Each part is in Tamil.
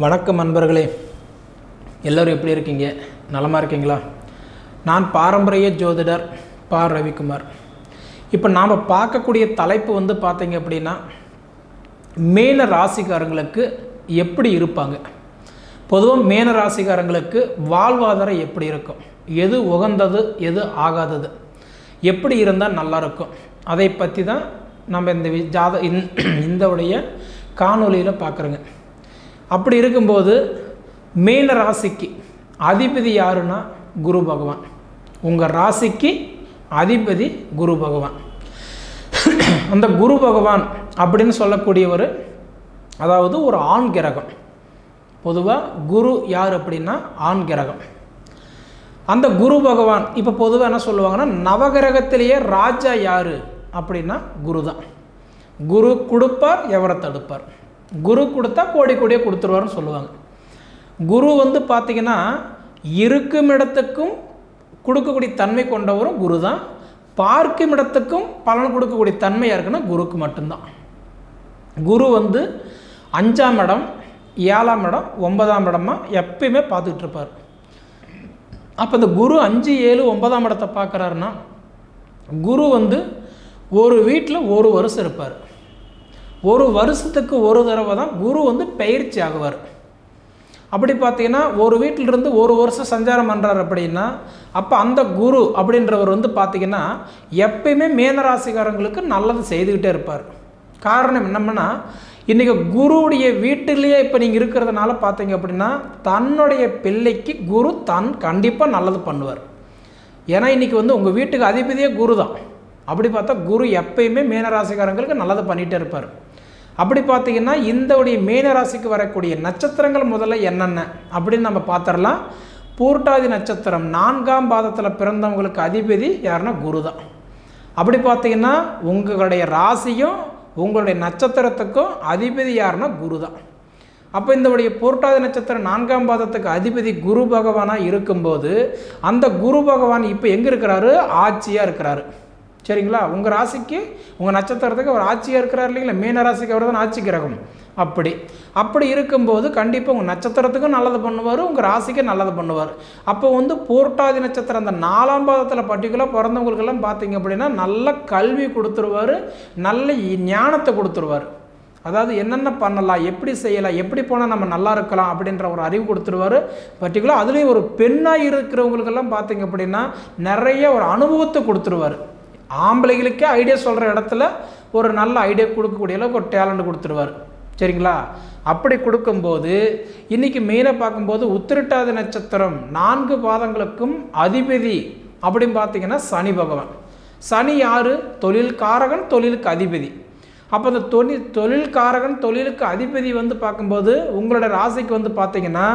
வணக்கம் நண்பர்களே. எல்லோரும் எப்படி இருக்கீங்க? நலமாக இருக்கீங்களா? நான் பாரம்பரிய ஜோதிடர் பா. ரவிக்குமார். இப்போ நாம் பார்க்கக்கூடிய தலைப்பு வந்து பார்த்தீங்க அப்படின்னா மேன ராசிக்காரங்களுக்கு எப்படி இருப்பாங்க? பொதுவாக மேன ராசிக்காரங்களுக்கு வாழ்வாதாரம் எப்படி இருக்கும்? எது உகந்தது எது ஆகாதது? எப்படி இருந்தால் நல்லா இருக்கும்? அதை பற்றி தான் நம்ம இந்த ஜாத இந்த- உடைய காணொளியில் பார்க்குறோங்க. அப்படி இருக்கும்போது மீன ராசிக்கு அதிபதி யாருன்னா குரு பகவான். உங்கள் ராசிக்கு அதிபதி குரு பகவான். அந்த குரு பகவான் அப்படின்னு சொல்லக்கூடியவர் அதாவது ஒரு ஆண் கிரகம். பொதுவாக குரு யார் அப்படின்னா ஆண் கிரகம். அந்த குரு பகவான் இப்போ பொதுவாக என்ன சொல்லுவாங்கன்னா நவகிரகத்திலேயே ராஜா யார் அப்படின்னா குரு தான் குரு கொடுப்பார் எவரை தடுப்பார்? குரு கொடுத்தா கோடி கோடியே கொடுத்துருவாருன்னு சொல்லுவாங்க. குரு வந்து பார்த்திங்கன்னா இருக்கும் இடத்துக்கும் கொடுக்கக்கூடிய தன்மை கொண்டவரும் குரு தான் பார்க்கும் இடத்துக்கும் பலன் கொடுக்கக்கூடிய தன்மை யாருக்குன்னா குருக்கு மட்டும்தான். குரு வந்து அஞ்சாம் இடம் ஏழாம் இடம் ஒன்பதாம் இடமா எப்பயுமே பார்த்துக்கிட்டு இருப்பார். அப்போ இந்த குரு அஞ்சு ஏழு ஒன்பதாம் இடத்தை பார்க்குறாருன்னா குரு வந்து ஒரு வீட்டில் ஒரு வருஷம் இருப்பார். ஒரு வருஷத்துக்கு ஒரு தடவை தான் குரு வந்து பயிற்சி ஆகுவார். அப்படி பார்த்தீங்கன்னா ஒரு வீட்டிலிருந்து ஒரு வருஷம் சஞ்சாரம் பண்ணுறார் அப்படின்னா அப்போ அந்த குரு அப்படின்றவர் வந்து பார்த்தீங்கன்னா எப்பயுமே மேனராசிக்காரங்களுக்கு நல்லது செய்துக்கிட்டே இருப்பார். காரணம் என்னம்னா இன்றைக்கி குருவுடைய வீட்டிலேயே இப்போ நீங்கள் இருக்கிறதுனால பார்த்தீங்க அப்படின்னா தன்னுடைய பிள்ளைக்கு குரு தன் கண்டிப்பாக நல்லது பண்ணுவார். ஏன்னா இன்றைக்கி வந்து உங்கள் வீட்டுக்கு அதிபதியே குரு தான். அப்படி பார்த்தா குரு எப்பயுமே மீனராசிக்காரங்களுக்கு நல்லது பண்ணிகிட்டே இருப்பார். அப்படி பார்த்தீங்கன்னா இந்தவுடைய மீன ராசிக்கு வரக்கூடிய நட்சத்திரங்கள் முதல்ல என்னென்ன? அப்படின்னு நம்ம பார்த்துடலாம். பூர்ட்டாதி நட்சத்திரம் நான்காம் பாதத்தில் பிறந்தவங்களுக்கு அதிபதி யாருன்னா குரு தான் அப்படி பார்த்தீங்கன்னா உங்களுடைய ராசியும் உங்களுடைய நட்சத்திரத்துக்கும் அதிபதி யாருன்னா குரு தான் அப்போ இந்தவுடைய பூர்ட்டாதி நட்சத்திரம் நான்காம் பாதத்துக்கு அதிபதி குரு பகவானாக இருக்கும்போது அந்த குரு பகவான் இப்போ எங்கே இருக்கிறாரு? ஆட்சியாக இருக்கிறாரு. சரிங்களா? உங்கள் ராசிக்கு உங்கள் நட்சத்திரத்துக்கு அவர் ஆட்சியாக இருக்கிறார் இல்லைங்களா? மீன ராசிக்கு அவர் தான் ஆட்சி கிரகம். அப்படி. அப்படி இருக்கும்போது கண்டிப்பாக உங்கள் நட்சத்திரத்துக்கும் நல்லது பண்ணுவார் உங்கள் ராசிக்கும் நல்லது பண்ணுவார். அப்போ வந்து பூர்ட்டாதி நட்சத்திரம் அந்த நாலாம் பாதத்தில் பர்டிகுலர் பிறந்தவங்களுக்கெல்லாம் பார்த்தீங்க அப்படின்னா நல்ல கல்வி கொடுத்துருவார் நல்ல ஞானத்தை கொடுத்துருவார். அதாவது என்னென்ன பண்ணலாம் எப்படி செய்யலாம் எப்படி போனால் நம்ம நல்லா இருக்கலாம் அப்படின்ற ஒரு அறிவு கொடுத்துருவாரு. பர்டிகுலர் அதுலேயும் ஒரு பெண்ணாக இருக்கிறவங்களுக்கெல்லாம் பார்த்தீங்க அப்படின்னா நிறைய ஒரு அனுபவத்தை கொடுத்துருவாரு. ஆம்பளைகளுக்கே ஐடியா சொல்கிற இடத்துல ஒரு நல்ல ஐடியா கொடுக்கக்கூடிய அளவுக்கு ஒரு டேலண்ட் கொடுத்துருவார். சரிங்களா? அப்படி கொடுக்கும்போது இன்றைக்கி மெயினாக பார்க்கும்போது உத்திரட்டாதி நட்சத்திரம் நான்கு பாதங்களுக்கும் அதிபதி அப்படின்னு பார்த்தீங்கன்னா சனி பகவான். சனி யார்? தொழில் காரகன் தொழிலுக்கு அதிபதி. அப்போ அந்த தொழில் தொழில் காரகன் தொழிலுக்கு அதிபதி வந்து பார்க்கும்போது உங்களோட ராசிக்கு வந்து பார்த்தீங்கன்னா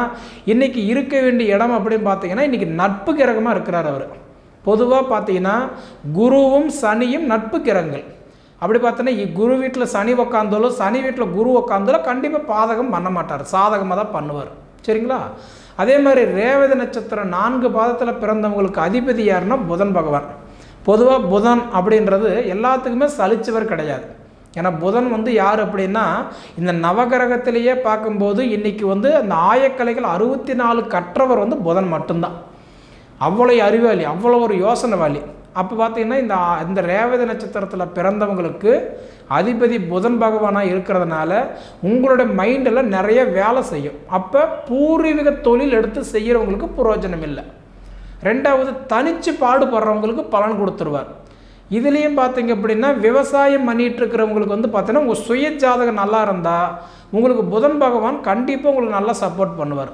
இன்றைக்கி இருக்க வேண்டிய இடம் அப்படின்னு பார்த்தீங்கன்னா இன்றைக்கி நட்பு கிரகமாக இருக்கிறார் அவர். பொதுவாக பார்த்தீங்கன்னா குருவும் சனியும் நட்பு கிரகங்கள். அப்படி பார்த்தோன்னா குரு வீட்டில் சனி உக்காந்தாலோ சனி வீட்டில் குரு உக்காந்தாலோ கண்டிப்பாக பாதகம் பண்ண மாட்டார். சாதகமாக தான் பண்ணுவார். சரிங்களா? அதே மாதிரி ரேவதி நட்சத்திரம் நான்கு பாதத்தில் பிறந்தவங்களுக்கு அதிபதி யாருன்னா புதன் பகவான். பொதுவாக புதன் அப்படின்றது எல்லாத்துக்குமே சலிச்சவர் கிடையாது. ஏன்னா புதன் வந்து யார் அப்படின்னா இந்த நவகிரகத்திலேயே பார்க்கும்போது இன்றைக்கி வந்து அந்த ஆயக்கலைகள் அறுபத்தி நாலு கற்றவர் வந்து புதன் மட்டும்தான். அவ்வளோ அறிவாளி அவ்வளோ ஒரு யோசனைவாளி. அப்போ பார்த்தீங்கன்னா இந்த இந்த ரேவதி நட்சத்திரத்தில் பிறந்தவங்களுக்கு அதிபதி புதன் பகவானாக இருக்கிறதுனால உங்களோட மைண்டில் நிறைய வேலை செய்யும். அப்போ பூர்வீக தொழில் எடுத்து செய்கிறவங்களுக்கு புரோஜனம் இல்லை. ரெண்டாவது தனித்து பாடுபடுறவங்களுக்கு பலன் கொடுத்துருவார். இதுலேயும் பார்த்தீங்க அப்படின்னா விவசாயம் பண்ணிகிட்டு இருக்கிறவங்களுக்கு வந்து பார்த்தீங்கன்னா உங்கள் சுய ஜாதகம் நல்லா இருந்தால் உங்களுக்கு புதன் பகவான் கண்டிப்பாக உங்களுக்கு நல்லா சப்போர்ட் பண்ணுவார்.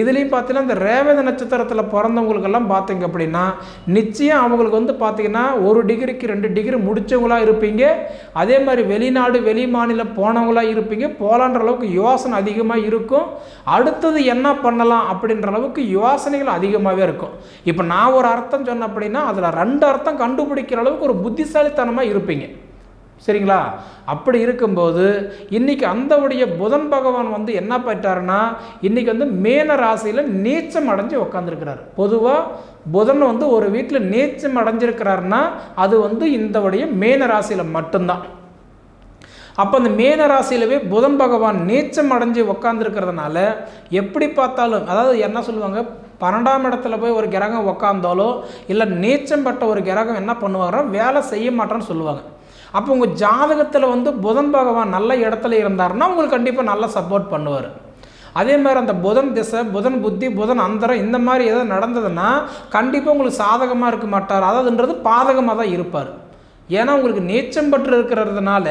இதுலேயும் பார்த்தீங்கன்னா இந்த ரேவதி நட்சத்திரத்தில் பிறந்தவங்களுக்கெல்லாம் பார்த்தீங்க அப்படின்னா நிச்சயம் அவங்களுக்கு வந்து பார்த்தீங்கன்னா ஒரு டிகிரிக்கு ரெண்டு டிகிரி முடித்தவங்களாக இருப்பீங்க. அதே மாதிரி வெளிநாடு வெளி மாநிலம் போனவங்களாக இருப்பீங்க. போகலான்ற அளவுக்கு யோசனை அதிகமாக இருக்கும். அடுத்தது என்ன பண்ணலாம் அப்படின்ற அளவுக்கு யோசனைகள் அதிகமாகவே இருக்கும். இப்போ நான் ஒரு அர்த்தம் சொன்னேன் அப்படின்னா அதில் ரெண்டு அர்த்தம் கண்டுபிடிக்கிற அளவுக்கு ஒரு புத்திசாலித்தனமாக இருப்பீங்க. சரிங்களா? அப்படி இருக்கும்போது இன்னைக்கு அந்தவுடைய புதன் பகவான் வந்து என்ன பண்ணிட்டாருன்னா இன்னைக்கு வந்து மேன ராசியில் நீச்சம் அடைஞ்சு உட்காந்துருக்கிறார் பொதுவாக புதன் வந்து ஒரு வீட்டில் நீச்சம் அடைஞ்சிருக்கிறாருன்னா அது வந்து இந்தவுடைய உடைய மேன ராசியில் மட்டும்தான். அப்போ அந்த மேன ராசியிலவே புதன் பகவான் நீச்சம் அடைஞ்சு உட்காந்துருக்கிறதுனால எப்படி பார்த்தாலும் அதாவது என்ன சொல்லுவாங்க பன்னெண்டாம் இடத்துல போய் ஒரு கிரகம் உக்காந்தாலோ இல்லை நீச்சம் பட்ட ஒரு கிரகம் என்ன பண்ணுவாங்கன்னா வேலை செய்ய மாட்டான்னு சொல்லுவாங்க. அப்போ உங்கள் ஜாதகத்தில் வந்து புதன் பகவான் நல்ல இடத்துல இருந்தாருன்னா உங்களுக்கு கண்டிப்பாக நல்லா சப்போர்ட் பண்ணுவார். அதே மாதிரி அந்த புதன் திசை புதன் புத்தி புதன் அந்தரம் இந்த மாதிரி ஏதாவது நடந்ததுன்னா கண்டிப்பாக உங்களுக்கு சாதகமாக இருக்க மாட்டார். அதாவதுன்றது பாதகமாக தான் இருப்பார். ஏன்னா உங்களுக்கு நீச்சம் பற்று இருக்கிறதுனால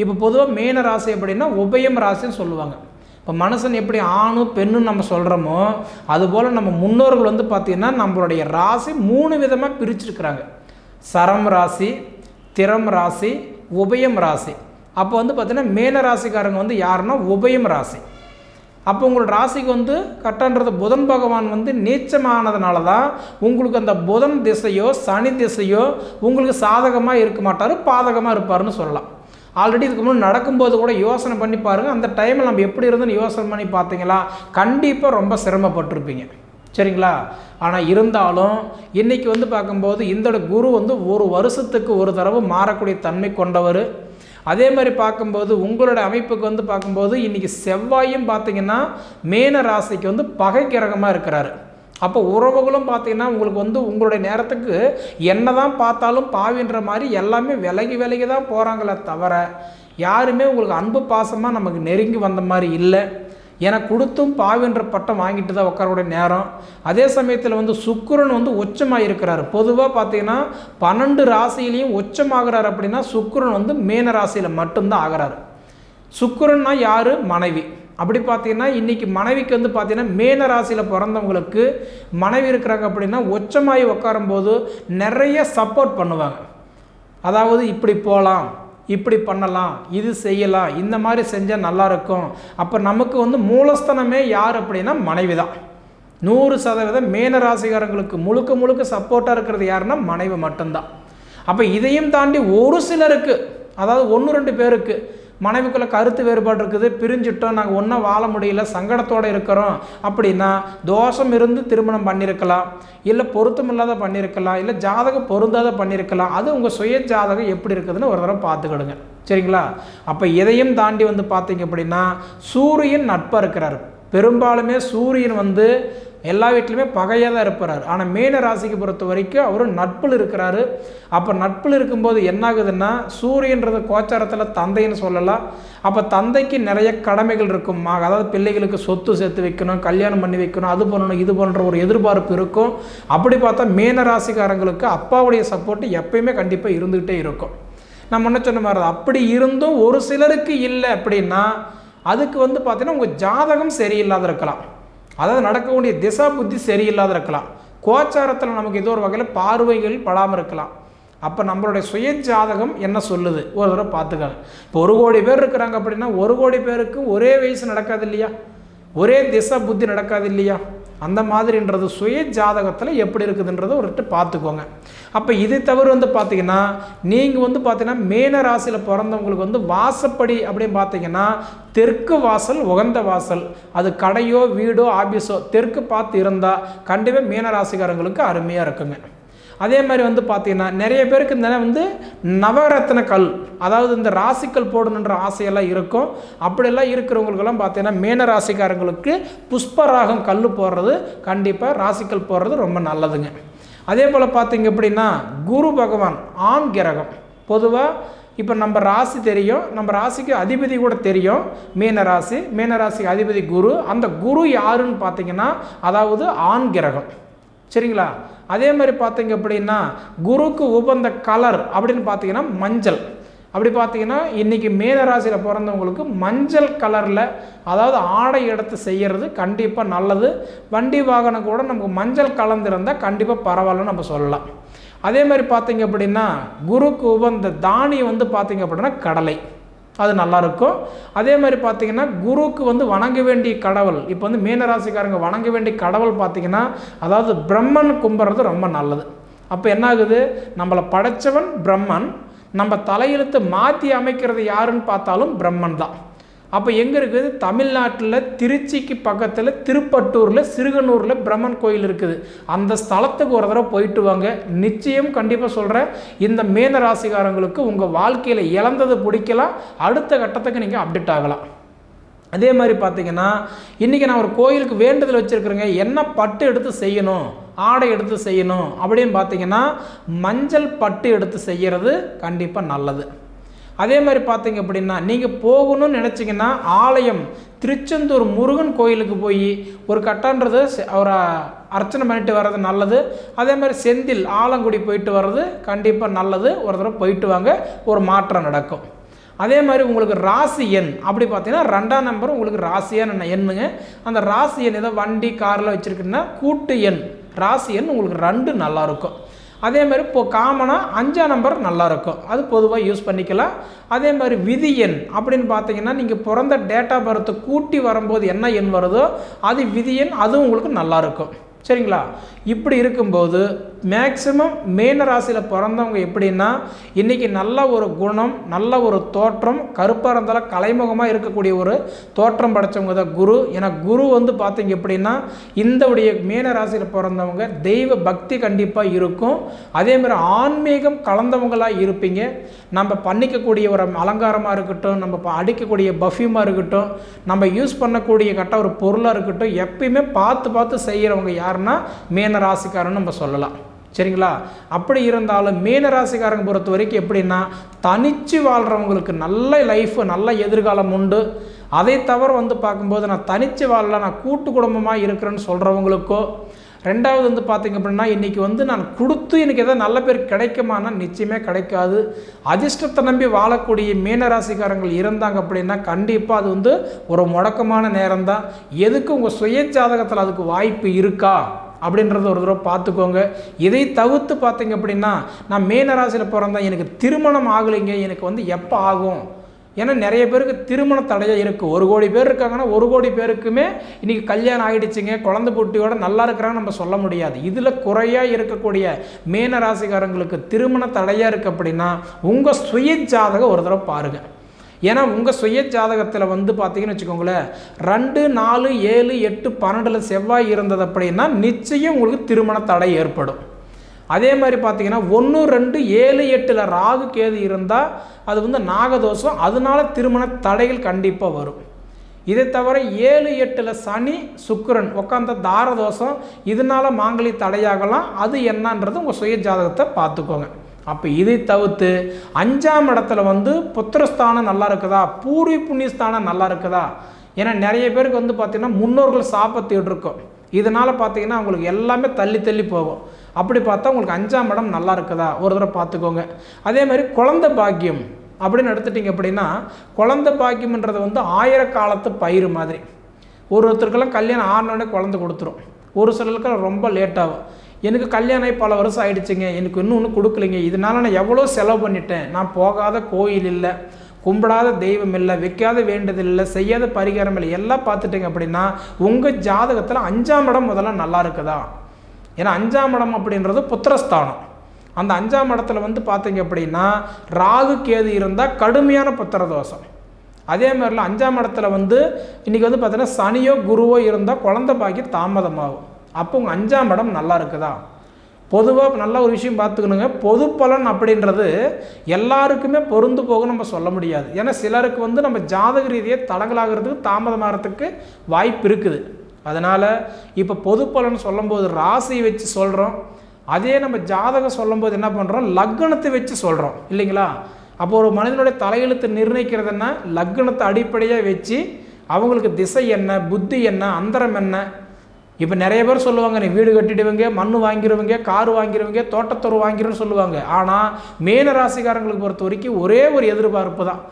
இப்போ பொதுவாக மீன ராசி அப்படின்னா உபயம் ராசின்னு சொல்லுவாங்க. இப்போ மனுஷன் எப்படி ஆணும் பெண்ணும் நம்ம சொல்கிறோமோ அதுபோல் நம்ம முன்னோர்கள் வந்து பார்த்திங்கன்னா நம்மளுடைய ராசி மூணு விதமாக பிரிச்சிருக்கிறாங்க. சரம் ராசி திறம் ராசி உபயம் ராசி. அப்போ வந்து பார்த்திங்கன்னா மேன ராசிக்காரங்க வந்து யாருன்னா உபயம் ராசி. அப்போ உங்களோட ராசிக்கு வந்து கட்டன்றது புதன் பகவான் வந்து நீச்சமானதுனால தான் உங்களுக்கு அந்த புதன் திசையோ சனி திசையோ உங்களுக்கு சாதகமாக இருக்க மாட்டார் பாதகமாக இருப்பார்னு சொல்லலாம். ஆல்ரெடி இதுக்கு முன்னாடி நடக்கும்போது கூட யோசனை பண்ணி பாருங்கள் அந்த டைமில் நம்ம எப்படி இருந்தோன்னு யோசனை பண்ணி பார்த்தீங்களா? கண்டிப்பாக ரொம்ப சிரமப்பட்டிருப்பீங்க. சரிங்களா? ஆனால் இருந்தாலும் இன்றைக்கி வந்து பார்க்கும்போது இந்த குரு வந்து ஒரு வருஷத்துக்கு ஒரு தடவை மாறக்கூடிய தன்மை கொண்டவர். அதே மாதிரி பார்க்கும்போது உங்களோட அமைப்புக்கு வந்து பார்க்கும்போது இன்றைக்கி செவ்வாயும் பார்த்தீங்கன்னா மேன ராசிக்கு வந்து பகை கிரகமாக இருக்கிறாரு. அப்போ உறவுகளும் பார்த்தீங்கன்னா உங்களுக்கு வந்து உங்களுடைய நேரத்துக்கு என்ன தான் பார்த்தாலும் பாவின்ற மாதிரி எல்லாமே விலகி விலகி தான் போகிறாங்களே தவிர யாருமே உங்களுக்கு அன்பு பாசமாக நமக்கு நெருங்கி வந்த மாதிரி இல்லை. எனக்கு கொடுத்தும் பாவின்ற பட்டம் வாங்கிட்டு தான் உட்காரக்கூடிய நேரம். அதே சமயத்தில் வந்து சுக்கிரன் வந்து உச்சமாக இருக்கிறார். பொதுவாக பார்த்தீங்கன்னா பன்னெண்டு ராசியிலையும் உச்சமாகிறார் அப்படின்னா சுக்கிரன் வந்து மீன ராசியில் மட்டும்தான் ஆகிறாரு. சுக்கிரன்னா யார்? மனைவி. அப்படி பார்த்தீங்கன்னா இன்றைக்கி மனைவிக்கு வந்து பார்த்தீங்கன்னா மேன ராசியில் பிறந்தவங்களுக்கு மனைவி இருக்கிறாங்க அப்படின்னா ஒச்சமாயி உட்காரும்போது நிறைய சப்போர்ட் பண்ணுவாங்க. அதாவது இப்படி போகலாம் இப்படி பண்ணலாம் இது செய்யலாம் இந்த மாதிரி செஞ்சால் நல்லாயிருக்கும் அப்போ நமக்கு வந்து மூலஸ்தனமே யார் அப்படின்னா மனைவி தான் நூறு சதவீதம் மேன ராசிகாரங்களுக்கு முழுக்க முழுக்க சப்போர்ட்டாக இருக்கிறது யாருன்னா மனைவி மட்டும்தான். அப்போ இதையும் தாண்டி ஒரு சிலருக்கு அதாவது ஒன்று ரெண்டு பேருக்கு மனைவிக்குள்ளே கருத்து வேறுபாடு இருக்குது பிரிஞ்சுட்டோம் நாங்கள் ஒன்றும் வாழ முடியல சங்கடத்தோடு இருக்கிறோம் அப்படின்னா தோஷம் இருந்து திருமணம் பண்ணியிருக்கலாம் இல்லை பொருத்தம் இல்லாத பண்ணியிருக்கலாம் இல்லை ஜாதகம் பொருந்தாத பண்ணியிருக்கலாம் அது உங்கள் சுய ஜாதகம் எப்படி இருக்குதுன்னு ஒரு தடவை பார்த்துக்கிடுங்க. சரிங்களா? அப்போ இதையும் தாண்டி வந்து பார்த்தீங்க அப்படின்னா சூரியன் நட்பாக இருக்கிறார். பெரும்பாலுமே சூரியன் வந்து எல்லா வீட்லையுமே பகையாக தான் இருப்பார். ஆனால் மீன ராசிக்கு பொறுத்த வரைக்கும் அவர் நட்பில் இருக்கிறாரு. அப்போ நட்பில் இருக்கும்போது என்னாகுதுன்னா சூரியன்றது கோச்சாரத்தில் தந்தைன்னு சொல்லலாம். அப்போ தந்தைக்கு நிறைய கடமைகள் இருக்கும். அதாவது பிள்ளைகளுக்கு சொத்து சேர்த்து வைக்கணும் கல்யாணம் பண்ணி வைக்கணும் அது பண்ணணும் இது பண்ணுற ஒரு எதிர்பார்ப்பு இருக்கும். அப்படி பார்த்தா மீன ராசிக்காரங்களுக்கு அப்பாவுடைய சப்போர்ட்டு எப்பயுமே கண்டிப்பாக இருந்துக்கிட்டே இருக்கும். நம்ம முன்ன சொன்ன மாதிரி அப்படி இருந்தும் ஒரு சிலருக்கு இல்லை அப்படின்னா அதுக்கு வந்து பார்த்தீங்கன்னா உங்கள் ஜாதகம் சரியில்லாத இருக்கலாம். அதாவது நடக்கக்கூடிய திசா புத்தி சரியில்லாத இருக்கலாம். கோச்சாரத்தில் நமக்கு ஏதோ ஒரு வகையில் பார்வைகள் படாமல் இருக்கலாம். அப்போ நம்மளுடைய சுய ஜாதகம் என்ன சொல்லுது? ஒரு தடவை பார்த்துக்காங்க. இப்போ ஒரு கோடி பேர் இருக்கிறாங்க அப்படின்னா ஒரு கோடி பேருக்கு ஒரே வயசு நடக்காது இல்லையா? ஒரே திசை புத்தி நடக்காது இல்லையா? அந்த மாதிரின்றது சுய ஜாதகத்தில் எப்படி இருக்குதுன்றதை ஒருட்டு பார்த்துக்கோங்க. அப்போ இது தவிர வந்து பார்த்தீங்கன்னா நீங்கள் வந்து பார்த்தீங்கன்னா மேன ராசியில் பிறந்தவங்களுக்கு வந்து வாசப்படி அப்படின்னு பார்த்தீங்கன்னா தெற்கு வாசல் உகந்த வாசல். அது கடையோ வீடோ ஆஃபீஸோ தெற்கு பார்த்து இருந்தால் கண்டிப்பாக மீன ராசிக்காரங்களுக்கு அருமையாக இருக்குங்க. அதே மாதிரி வந்து பார்த்தீங்கன்னா நிறைய பேருக்கு இந்த வந்து நவரத்ன கல் அதாவது இந்த ராசிக்கல் போடணுன்ற ஆசையெல்லாம் இருக்கும். அப்படியெல்லாம் இருக்கிறவங்களுக்கெல்லாம் பார்த்தீங்கன்னா மீன ராசிக்காரங்களுக்கு புஷ்பராகம் கல் போடுறது கண்டிப்பாக ராசிக்கல் போடுறது ரொம்ப நல்லதுங்க. அதே போல் பார்த்தீங்க அப்படின்னா குரு பகவான் ஆண் கிரகம். பொதுவாக இப்போ நம்ம ராசி தெரியும் நம்ம ராசிக்கு அதிபதி கூட தெரியும். மீன ராசி மீன ராசிக்கு அதிபதி குரு. அந்த குரு யாருன்னு பார்த்தீங்கன்னா அதாவது ஆண் கிரகம். சரிங்களா? அதே மாதிரி பார்த்தீங்க அப்படின்னா குருக்கு உபந்த கலர் அப்படின்னு பார்த்தீங்கன்னா மஞ்சள். அப்படி பார்த்தீங்கன்னா இன்றைக்கி மேனராசியில் பிறந்தவங்களுக்கு மஞ்சள் கலரில் அதாவது ஆடை எடுத்து செய்கிறது கண்டிப்பாக நல்லது. வண்டி வாகனம் கூட நமக்கு மஞ்சள் கலந்துருந்தால் கண்டிப்பாக பரவாயில்லன்னு நம்ம சொல்லலாம். அதே மாதிரி பார்த்தீங்க அப்படின்னா குருக்கு உபந்த தானியம் வந்து பார்த்தீங்க அப்படின்னா கடலை. அது நல்லாயிருக்கும் அதே மாதிரி பார்த்தீங்கன்னா குருவுக்கு வந்து வணங்க வேண்டிய கடவுள். இப்போ வந்து மீனராசிக்காரங்க வணங்க வேண்டிய கடவுள் பார்த்தீங்கன்னா அதாவது பிரம்மன் கும்பிட்றது ரொம்ப நல்லது. அப்போ என்ன ஆகுது? நம்மளை படைச்சவன் பிரம்மன் நம்ம தலையெழுத்து மாற்றி அமைக்கிறது யாருன்னு பார்த்தாலும் பிரம்மன் தான். அப்போ எங்கே இருக்குது? தமிழ்நாட்டில் திருச்சிக்கு பக்கத்தில் திருப்பட்டூரில் சிறுகனூரில் பிரம்மன் கோயில் இருக்குது. அந்த ஸ்தலத்துக்கு ஒரு தடவை போயிட்டு வாங்க. நிச்சயம் கண்டிப்பாக சொல்கிறேன் இந்த மேன ராசிகாரங்களுக்கு உங்கள் வாழ்க்கையில் இழந்தது பிடிக்கலாம். அடுத்த கட்டத்துக்கு நீங்கள் அப்டேட் ஆகலாம். அதே மாதிரி பார்த்தீங்கன்னா இன்றைக்கி நான் ஒரு கோயிலுக்கு வேண்டுதல் வச்சுருக்குறேங்க. என்ன பட்டு எடுத்து செய்யணும்? ஆடை எடுத்து செய்யணும் அப்படின்னு பார்த்தீங்கன்னா மஞ்சள் பட்டு எடுத்து செய்கிறது கண்டிப்பாக நல்லது. அதே மாதிரி பார்த்தீங்க அப்படின்னா நீங்கள் போகணும்னு நினச்சிங்கன்னா ஆலயம் திருச்செந்தூர் முருகன் கோயிலுக்கு போய் ஒரு கட்டன்றது அவரை அர்ச்சனை பண்ணிட்டு வர்றது நல்லது. அதே மாதிரி செந்தில் ஆலங்குடி போயிட்டு வர்றது கண்டிப்பாக நல்லது. ஒரு தடவை போயிட்டு வாங்க ஒரு மாற்றம் நடக்கும். அதே மாதிரி உங்களுக்கு ராசி எண் அப்படி பார்த்தீங்கன்னா ரெண்டாம் நம்பர் உங்களுக்கு ராசியான எண்ணுங்க. அந்த ராசி எண் ஏதோ வண்டி காரில் வச்சுருக்குன்னா கூட்டு எண். ராசி எண் உங்களுக்கு ரெண்டு நல்லாயிருக்கும். அதே மாதிரி இப்போ காமனாக அஞ்சாம் நம்பர் நல்லாயிருக்கும். அது பொதுவாக யூஸ் பண்ணிக்கலாம். அதே மாதிரி விதி எண் அப்படின்னு பார்த்தீங்கன்னா நீங்கள் பிறந்த டேட் ஆஃப் பர்த்து கூட்டி வரும்போது என்ன எண் வருதோ அது விதி எண் அதுவும் உங்களுக்கு நல்லாயிருக்கும். சரிங்களா? இப்படி இருக்கும்போது மேக்சிமம் மேன ராசியில் பிறந்தவங்க எப்படின்னா இன்றைக்கி நல்ல ஒரு குணம் நல்ல ஒரு தோற்றம் கருப்பாக இருந்தாலும் கலைமுகமாக இருக்கக்கூடிய ஒரு தோற்றம் படைத்தவங்க தான் குரு. ஏன்னா குரு வந்து பார்த்தீங்க எப்படின்னா இந்த உடைய மேன ராசியில் பிறந்தவங்க தெய்வ பக்தி கண்டிப்பாக இருக்கும். அதேமாதிரி ஆன்மீகம் கலந்தவங்களாக இருப்பீங்க. நம்ம பண்ணிக்கக்கூடிய ஒரு அலங்காரமாக இருக்கட்டும் நம்ம அடிக்கக்கூடிய பஃப்யூமாக இருக்கட்டும் நம்ம யூஸ் பண்ணக்கூடிய கட்ட ஒரு பொருளாக இருக்கட்டும் எப்பயுமே பார்த்து பார்த்து செய்கிறவங்க யார் யாருன்னா மேன ராசிக்காரன்னு நம்ம சொல்லலாம். சரிங்களா? அப்படி இருந்தாலும் மீன ராசிக்காரங்க பொறுத்த வரைக்கும் எப்படின்னா தனிச்சு வாழ்கிறவங்களுக்கு நல்ல லைஃப் நல்ல எதிர்காலம் உண்டு. அதை தவிர வந்து பார்க்கும்போது நான் தனிச்சு வாழல நான் கூட்டு குடும்பமாக இருக்கிறேன்னு சொல்கிறவங்களுக்கோ ரெண்டாவது வந்து பார்த்திங்க அப்படின்னா இன்றைக்கி வந்து நான் கொடுத்து எனக்கு எதாவது நல்ல பேர் கிடைக்குமானா நிச்சயமே கிடைக்காது. அதிர்ஷ்டத்தை நம்பி வாழக்கூடிய மீனராசிக்காரங்கள் இருந்தாங்க அப்படின்னா கண்டிப்பாக அது வந்து ஒரு முடக்கமான நேரம் தான் எதுக்கு உங்கள் சுய ஜாதகத்தில் அதுக்கு வாய்ப்பு இருக்கா? அப்படின்றத ஒரு தடவை பார்த்துக்கோங்க. இதை தவிர்த்து பார்த்தீங்க அப்படின்னா நான் மீனராசியில் பிறந்தேன் எனக்கு திருமணம் ஆகலைங்க எனக்கு வந்து எப்போ ஆகும்? ஏன்னா நிறைய பேருக்கு திருமண தடையாக இருக்குது ஒரு கோடி பேர் இருக்காங்கன்னா ஒரு கோடி பேருக்குமே இன்றைக்கி கல்யாணம் ஆகிடுச்சிங்க குழந்தை போட்டியோட நல்லா இருக்கிறாங்க நம்ம சொல்ல முடியாது. இதில் குறையாக இருக்கக்கூடிய மேன ராசிக்காரங்களுக்கு திருமண தடையாக இருக்குது அப்படின்னா உங்கள் சுய ஜாதகம் ஒரு தடவை பாருங்கள் ஏன்னா உங்கள் சுய ஜாதகத்தில் வந்து பார்த்தீங்கன்னு வச்சுக்கோங்களேன் ரெண்டு நாலு ஏழு எட்டு பன்னெண்டில் செவ்வாய் இருந்தது அப்படின்னா நிச்சயம் உங்களுக்கு திருமண தடை ஏற்படும். அதே மாதிரி பார்த்தீங்கன்னா ஒன்று ரெண்டு ஏழு எட்டில் ராகு கேது இருந்தால் அது வந்து நாகதோஷம். அதனால திருமண தடைகள் கண்டிப்பாக வரும். இதை தவிர ஏழு எட்டில் சனி சுக்கரன் உட்காந்த தாரதோஷம். இதனால் மாங்கலி தடையாகலாம். அது என்னன்றது உங்கள் சுய ஜாதகத்தை பார்த்துக்கோங்க. அப்போ இதை தவிர்த்து அஞ்சாம் இடத்துல வந்து புத்திரஸ்தானம் நல்லா இருக்குதா? பூர்வி புண்ணியஸ்தானம் நல்லா இருக்குதா? ஏன்னா நிறைய பேருக்கு வந்து பார்த்திங்கன்னா முன்னோர்கள் சாப்பத்திட்டு இருக்கும். இதனால் பார்த்தீங்கன்னா அவங்களுக்கு எல்லாமே தள்ளி தள்ளி போகும். அப்படி பார்த்தா உங்களுக்கு அஞ்சாம் இடம் நல்லா இருக்குதா? ஒரு தடவை பார்த்துக்கோங்க. அதே மாதிரி குழந்த பாக்கியம் அப்படின்னு எடுத்துட்டிங்க அப்படின்னா குழந்த பாக்கியம்ன்றது வந்து ஆயிர காலத்து பயிர் மாதிரி. ஒரு ஒருத்தருக்கெல்லாம் கல்யாணம் ஆறினோடனே குழந்தை கொடுத்துரும். ஒரு சிலருக்கு ரொம்ப லேட்டாகும் எனக்கு கல்யாணம் ஆகி பல வருஷம் ஆகிடுச்சிங்க எனக்கு இன்னும் ஒன்றும் கொடுக்கலைங்க. இதனால் நான் எவ்வளோ செலவு பண்ணிட்டேன்? நான் போகாத கோயில் இல்லை கும்பிடாத தெய்வம் இல்லை வைக்காத வேண்டதில்லை இல்லை செய்யாத பரிகாரம் இல்லை எல்லாம் பார்த்துட்டீங்க அப்படின்னா உங்கள் ஜாதகத்தில் அஞ்சாம் இடம் முதல்ல நல்லா இருக்குதா? ஏன்னா அஞ்சாம் இடம் அப்படின்றது புத்திரஸ்தானம். அந்த அஞ்சாம் இடத்துல வந்து பார்த்தீங்க அப்படின்னா ராகு கேது இருந்தால் கடுமையான புத்திர தோஷம் அதே மாதிரில அஞ்சாம் இடத்துல வந்து இன்றைக்கி வந்து பார்த்தீங்கன்னா சனியோ குருவோ இருந்தால் குழந்த பாக்கி தாமதமாகும். அப்போ உங்கள் அஞ்சாம் இடம் நல்லா இருக்குதா? பொதுவாக நல்ல ஒரு விஷயம் பார்த்துக்கணுங்க பொது பலன் அப்படின்றது எல்லாருக்குமே பொருந்து போக நம்ம சொல்ல முடியாது. ஏன்னா சிலருக்கு வந்து நம்ம ஜாதக ரீதியை தடங்களாகிறதுக்கு தாமதமாகிறதுக்கு வாய்ப்பு இருக்குது. அதனால் இப்போ பொது பலன் சொல்லும்போது ராசியை வச்சு சொல்கிறோம் அதே நம்ம ஜாதகம் சொல்லும்போது என்ன பண்ணுறோம் லக்னத்தை வச்சு சொல்கிறோம் இல்லைங்களா? அப்போ ஒரு மனிதனுடைய தலையெழுத்து நிர்ணயிக்கிறதுனா லக்னத்தை அடிப்படையாக வச்சு அவங்களுக்கு திசை என்ன? புத்தி என்ன? அந்தரம் என்ன? இப்போ நிறைய பேர் சொல்லுவாங்க நீ வீடு கட்டிடுவீங்க மண் வாங்கிடுவீங்க கார் வாங்கிடுவீங்க தோட்டத்தொரு வாங்கிடுன்னு சொல்லுவாங்க. ஆனால் மீன ராசிக்காரங்களுக்கு பொறுத்த வரைக்கும் ஒரே ஒரு எதிர்பார்ப்பு தான்.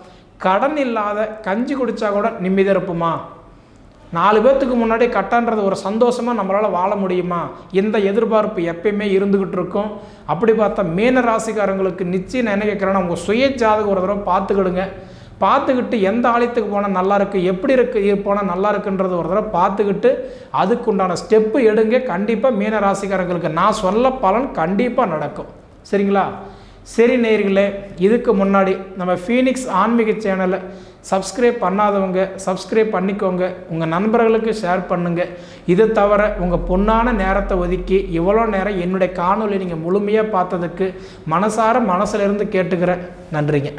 கடன் இல்லாத கஞ்சி குடித்தா கூட நிம்மதியாக இருப்புமா? நாலு பேர்த்துக்கு முன்னாடி கட்டான்றது ஒரு சந்தோஷமாக நம்மளால் வாழ முடியுமா? இந்த எதிர்பார்ப்பு எப்பயுமே இருந்துக்கிட்டு இருக்கும். அப்படி பார்த்தா மீன ராசிக்காரங்களுக்கு நிச்சயம் நான் என்ன கேட்குறேன்னா உங்கள் சுய ஜாதகம் ஒரு தடவை பார்த்துக்கிடுங்க. பார்த்துக்கிட்டு எந்த ஆலயத்துக்கு போனால் நல்லா இருக்குது எப்படி இருக்கு போனால் நல்லா இருக்குன்றது ஒரு தடவை பார்த்துக்கிட்டு அதுக்கு உண்டான ஸ்டெப்பு எடுங்க. கண்டிப்பாக மீன ராசிக்காரங்களுக்கு நான் சொல்ல பலன் கண்டிப்பாக நடக்கும். சரிங்களா? சரி நேயர்களே இதுக்கு முன்னாடி நம்ம ஃபீனிக்ஸ் ஆன்மீக சேனலை சப்ஸ்கிரைப் பண்ணாதவங்க சப்ஸ்கிரைப் பண்ணிக்கோங்க. உங்கள் நண்பர்களுக்கு ஷேர் பண்ணுங்கள் இதை தவிர உங்கள் பொன்னான நேரத்தை ஒதுக்கி இவ்வளோ நேரம் என்னுடைய காணொலி நீங்கள் முழுமையாக பார்த்ததுக்கு மனசார மனசுலேருந்து கேட்டுக்கிறேன். நன்றிங்க.